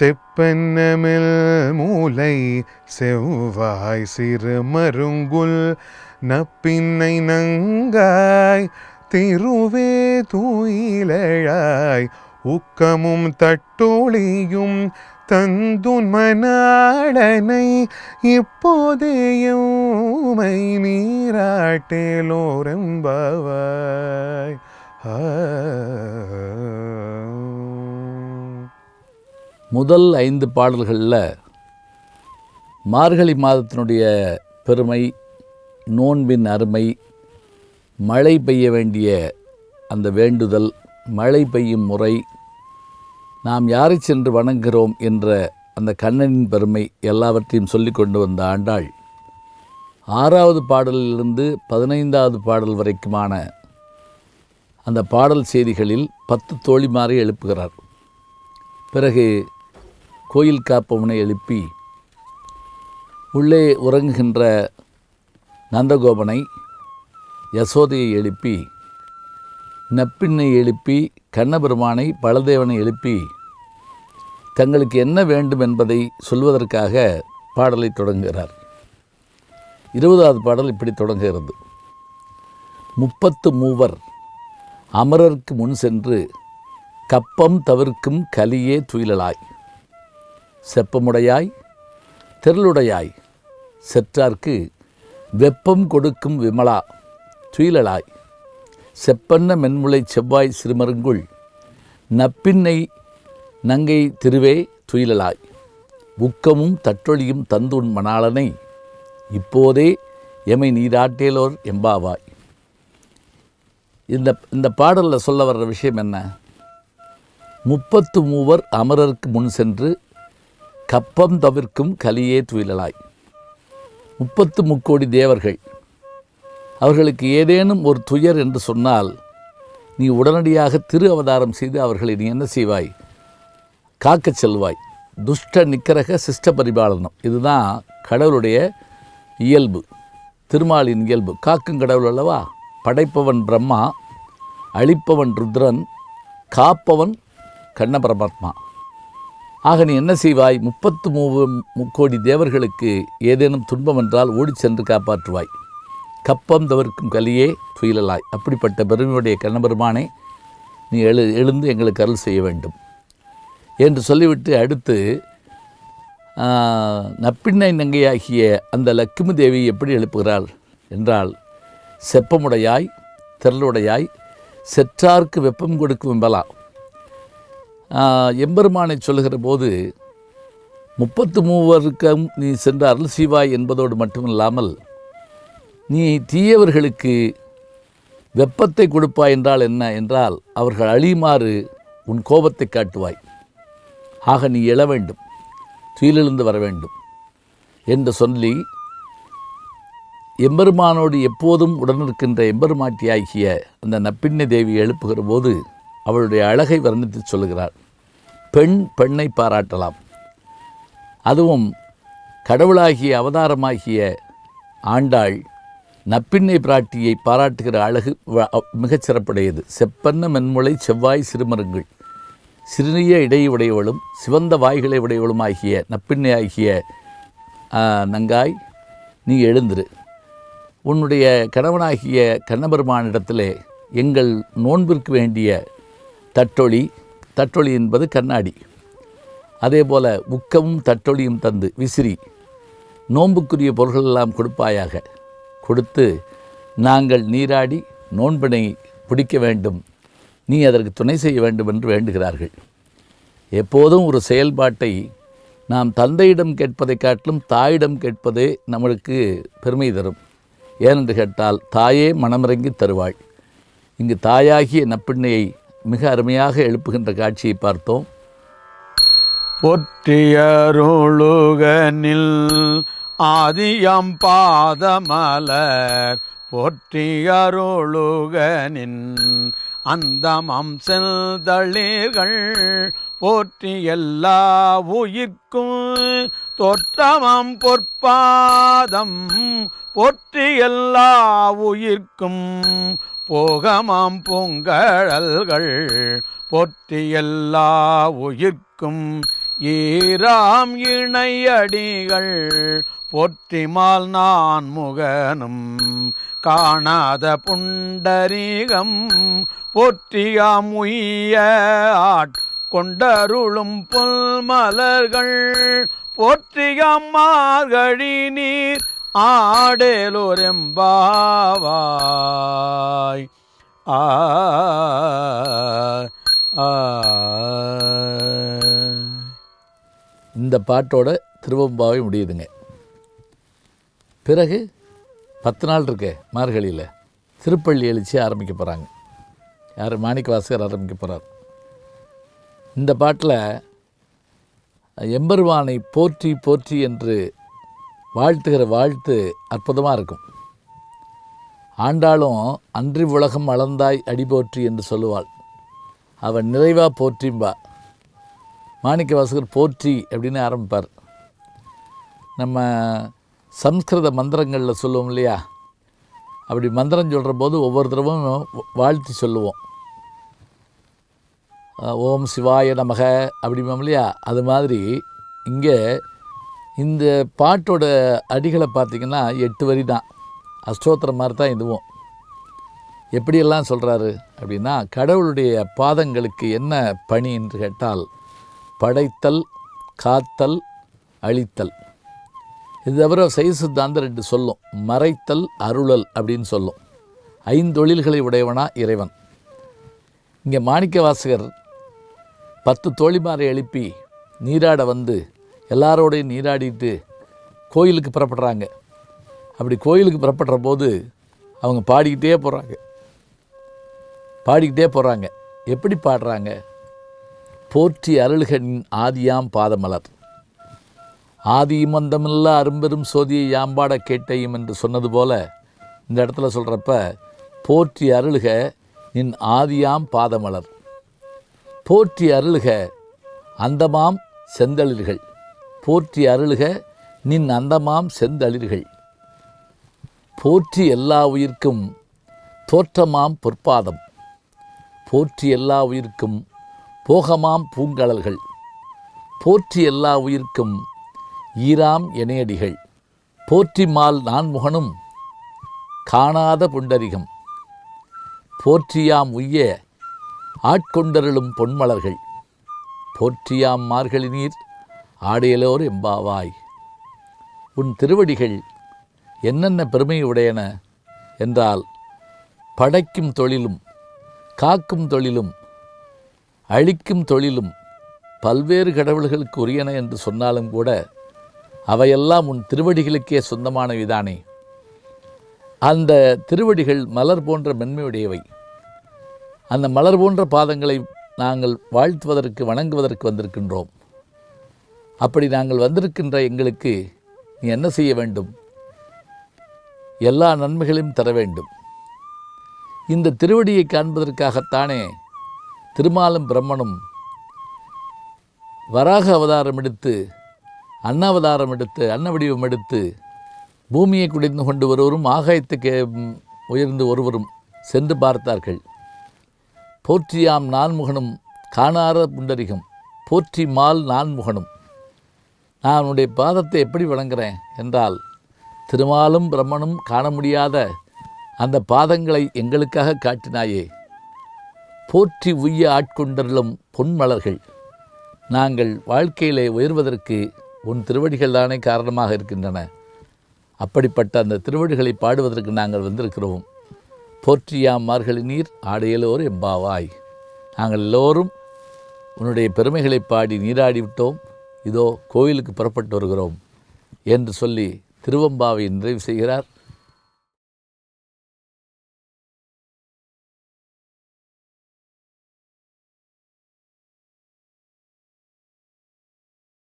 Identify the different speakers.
Speaker 1: செப்பென்னமில் மூலை செவ்வாய் சிறு மருங்குல் நப்பின்னை நங்காய் திருவே தூயிலழாய் உக்கமும் தட்டொழியும் தந்துன் மனாடனை இப்போதேயுமை நீராட்டேலோரம்பவாய். ஆ
Speaker 2: முதல் ஐந்து பாடல்களில் மார்கழி மாதத்தினுடைய பெருமை நோன்பின் அருமை மழை பெய்ய வேண்டிய அந்த வேண்டுதல் மழை பெய்யும் முறை நாம் யாரை சென்று வணங்குகிறோம் என்ற அந்த கண்ணனின் பெருமை எல்லாவற்றையும் சொல்லி கொண்டு வந்த ஆண்டாள். ஆறாவது பாடலிலிருந்து பதினைந்தாவது பாடல் வரைக்குமான அந்த பாடல் செய்திகளில் பத்து தோழிமாரை எழுப்புகிறார். பிறகு கோயில் காப்பவனை எழுப்பி உள்ளே உறங்குகின்ற நந்தகோபனை யசோதையை எழுப்பி நப்பின்னை எழுப்பி கண்ணபெருமானை பலதேவனை எழுப்பி தங்களுக்கு என்ன வேண்டும் என்பதை சொல்வதற்காக பாடலை தொடங்குகிறார். இருபதாவது பாடல் இப்படி தொடங்குகிறது. முப்பத்து மூவர் அமரர்க்கு முன் சென்று கப்பம் தவிர்க்கும் கலியே துயிலலாய் செப்பமுடையாய் திரளுடையாய் செற்றார்க்கு வெப்பம் கொடுக்கும் விமலா துயிலலாய் செப்பன்ன மென்முளை செவ்வாய் சிறுமருங்குள் நப்பின்னை நங்கை திருவே துயிலலாய் உக்கமும் தட்டொழியும் தந்துன் மணாளனை இப்போதே எமை நீராட்டேலோர் எம்பாவாய். இந்த இந்த பாடலில் சொல்ல வர்ற விஷயம் என்ன? முப்பத்து மூவர் அமரருக்கு முன் சென்று கப்பம் தவிர்க்கும் கலியே துயிலலாய் முப்பத்து முக்கோடி தேவர்கள். அவர்களுக்கு ஏதேனும் ஒரு துயர் என்று சொன்னால் நீ உடனடியாக திரு அவதாரம் செய்து அவர்களை நீ என்ன செய்வாய்? காக்கச் செல்வாய். துஷ்ட நிக்கரக சிஷ்ட பரிபாலனம். இதுதான் கடவுளுடைய இயல்பு. திருமாலின் இயல்பு. காக்கும் கடவுள் அல்லவா? படைப்பவன் பிரம்மா அழிப்பவன் ருத்ரன் காப்பவன் கண்ண பரமாத்மா. ஆக நீ என்ன செய்வாய்? முப்பத்து மூவு முக்கோடி தேவர்களுக்கு ஏதேனும் துன்பம் என்றால் ஓடி சென்று காப்பாற்றுவாய். கப்பம் தவிர்க்கும் கலியே துயிலலாய். அப்படிப்பட்ட பெருமையுடைய கண்ணபெருமானே நீ எழு எழுந்து எங்களுக்கு அருள் செய்ய வேண்டும். என்று சொல்லிவிட்டு அடுத்து நப்பிண்ணை நங்கையாகிய அந்த லக்குமி தேவி எப்படி எழுப்புகிறாள் என்றால் செப்பமுடையாய் திரளுடையாய் செற்றார்க்கு வெப்பம் கொடுக்கும் வெம்பலா எம்பெருமானை சொல்லுகிற போது முப்பத்து மூவருக்கும் நீ சென்று அருள் செய்வாய் என்பதோடு மட்டுமில்லாமல் நீ தீயவர்களுக்கு வெப்பத்தை கொடுப்பாய் என்றால் என்ன? என்றால் அவர்கள் அழியுமாறு உன் கோபத்தை காட்டுவாய். ஆக நீ எழ வேண்டும். துயிலிருந்து வர வேண்டும். என்று சொல்லி எம்பெருமானோடு எப்போதும் உடனிருக்கின்ற எம்பெருமாட்டியாகிய அந்த நப்பிண்ணை தேவி எழுப்புகிற போது அவளுடைய அழகை வர்ணித்து சொல்கிறார் பெண் பெண்ணை பாராட்டலாம். அதுவும் கடவுளாகிய அவதாரமாகிய ஆண்டாள் நப்பிண்ணை பிராட்டியை பாராட்டுகிற அழகு வ- மிகச் சிறப்புடையது. செப்பன்ன மென்முளை செவ்வாய் சிறுமருங்கள். சிறுநிய இடையுடையவளும் சிவந்த வாய்களை உடையவளுமாகிய நப்பிண்ணை ஆகிய நங்காய் நீ எழுந்திரு. உன்னுடைய கணவனாகிய கண்ணபெருமானிடத்திலே எங்கள் நோன்பிற்கு வேண்டிய தட்டொளி தட்டொளி என்பது கண்ணாடி. அதே போல் உக்கமும் தட்டொளியும் தந்து விசிறி நோன்புக்குரிய பொருள்கள் எல்லாம் கொடுப்பாயாக. கொடுத்து நாங்கள் நீராடி நோன்பினை பிடிக்க வேண்டும். நீ அதற்கு துணை செய்ய வேண்டும் என்று வேண்டுகிறார்கள். எப்போதும் ஒரு செயல்பாட்டை நாம் தந்தையிடம் கேட்பதை காட்டிலும் தாயிடம் கேட்பதே நம்மளுக்கு பெருமை தரும். ஏனென்று கேட்டால் தாயே மனமிறங்கி தருவாள். இங்கு தாயாகிய நப்பிண்ணையை மிக அருமையாக எழுப்புகின்ற காட்சியை பார்த்தோம்.
Speaker 3: பொற்றியருளுகனில் ஆதியம் பாதமலர் பொற்றியருளுகனின் அந்தமம் செல்தளிர்கள் போற்றி எல்லா உயிர்க்கும் தோற்றமம் பொற்பாதம் போற்றி எல்லா உயிர்க்கும் போகமாம் பூங்கழல்கள் பொத்தி எல்லா உயிர்க்கும். ஈராம் இணையடிகள் போற்றிமால் நான் முகனும். காணாத புண்டரீகம் போற்றியாம் உய்ய ஆட்கொண்டருளும் புல்மலர்கள் போற்றியாம் மார்கழி நீர் ஆடேலோரெம்பாவாய். ஆ ஆ.
Speaker 2: இந்த பாட்டோட திருவம்பாவை முடியுதுங்க. பிறகு பத்து நாள் இருக்கு மார்கழியில் திருப்பள்ளி எழுச்சி ஆரம்பிக்க போகிறாங்க யார்? மாணிக்க வாசகர் ஆரம்பிக்க போகிறார் இந்த பாட்டில் எம்பெருவானை போற்றி போற்றி என்று வாழ்த்துகிற வாழ்த்து அற்புதமாக இருக்கும். ஆண்டாளும் அன்றி உலகம் அளந்தாய் அடிபோற்றி என்று சொல்லுவாள். அவன் நிறைவாக போற்றிம்பா. மாணிக்க வாசகர் போற்றி அப்படின்னு ஆரம்பிப்பார். நம்ம சம்ஸ்கிருத மந்திரங்களில் சொல்லுவோம் இல்லையா? அப்படி மந்திரம் சொல்கிற போது ஒவ்வொரு தடவும் வாழ்த்தி சொல்லுவோம். ஓம் சிவாய நமக அப்படிம்போம் இல்லையா? அது மாதிரி இங்கே இந்த பாட்டோட அடிகளை பார்த்திங்கன்னா எட்டு வரி தான். அஷ்டோத்திரம் மாதிரி தான் இதுவும். எப்படியெல்லாம் சொல்கிறாரு அப்படின்னா கடவுளுடைய பாதங்களுக்கு என்ன பணி என்று கேட்டால் படைத்தல் காத்தல் அழித்தல். இது தவிர சைவ சித்தாந்தம் ரெண்டு சொல்லும். மறைத்தல் அருளல் அப்படின்னு சொல்லும். ஐந்தொழில்களை உடையவனா இறைவன். இங்கே மாணிக்க வாசகர் பத்து தோழிமாரை எழுப்பி நீராட வந்து எல்லாரோடையும் நீராடிட்டு கோயிலுக்கு புறப்படுறாங்க. அப்படி கோயிலுக்கு புறப்படுற போது அவங்க பாடிக்கிட்டே போகிறாங்க பாடிக்கிட்டே போகிறாங்க எப்படி பாடுறாங்க? போற்றி அருள்களின் ஆதியாம் பாதமலர். ஆதி ஆதிமந்தமில்லா அரும்பெரும் சோதியை யாம்பாட கேட்டையும் என்று சொன்னது போல இந்த இடத்துல சொல்கிறப்ப போற்றி அருள்க நின் ஆதியாம் பாதமலர். போற்றி அருள்க அந்தமாம் செந்தளிர்கள். போற்றி அருள்க நின் அந்தமாம் செந்தளிர்கள். போற்றி எல்லா உயிர்க்கும் தோற்றமாம் பொற்பாதம். போற்றி எல்லா உயிர்க்கும் போகமாம் பூங்கழல்கள். போற்றி எல்லா உயிர்க்கும் ஈராம் எனையடிகள். போற்றி மால் நான்முகனும் காணாத புண்டரிகம். போற்றியாம் உய்ய ஆட்கொண்டருளும் பொன்மலர்கள். போற்றியாம் மார்கழி நீர் ஆடையலோர் எம்பாவாய். உன் திருவடிகள் என்னென்ன பெருமை உடையன என்றால் படைக்கும் தொழிலும் காக்கும் தொழிலும் அழிக்கும் தொழிலும் பல்வேறு கடவுள்களுக்கு உரியன என்று சொன்னாலும் கூட அவையெல்லாம் உன் திருவடிகளுக்கே சொந்தமானவைதானே. அந்த திருவடிகள் மலர் போன்ற மென்மையுடையவை. அந்த மலர் போன்ற பாதங்களை நாங்கள் வாழ்த்துவதற்கு வணங்குவதற்கு வந்திருக்கின்றோம். அப்படி நாங்கள் வந்திருக்கின்ற எங்களுக்கு நீ என்ன செய்ய வேண்டும்? எல்லா நன்மைகளையும் தர வேண்டும். இந்த திருவடியை காண்பதற்காகத்தானே திருமாலும் பிரம்மனும் வராக அவதாரம் எடுத்து அன்னாவதாரம் எடுத்து அன்ன வடிவம் எடுத்து பூமியை குடிந்து கொண்டு ஒருவரும் ஆகாயத்துக்கு உயர்ந்து ஒருவரும் சென்று பார்த்தார்கள். போற்றியாம் நான்முகனும் காணார புண்டரிகம் போற்றி மால் நான்முகனும். நான் உன்னுடைய பாதத்தை எப்படி வணங்குறேன் என்றால் திருமாலும் பிரம்மனும் காண முடியாத அந்த பாதங்களை எங்களுக்காக காட்டினாயே. போற்றி உய்ய ஆட்கொண்டருளும் பொன்மலர்கள். நாங்கள் வாழ்க்கையிலே உயர்வதற்கு உன் திருவடிகள் தானே காரணமாக இருக்கின்றன. அப்படிப்பட்ட அந்த திருவடிகளை பாடுவதற்கு நாங்கள் வந்திருக்கிறோம். போற்றியாம் மார்கழி நீர் ஆடையலோர் எம்பாவாய். நாங்கள் எல்லோரும் உன்னுடைய பெருமைகளை பாடி நீராடிவிட்டோம். இதோ கோயிலுக்கு புறப்பட்டு வருகிறோம் என்று சொல்லி திருவம்பாவை நிறைவு செய்கிறார்.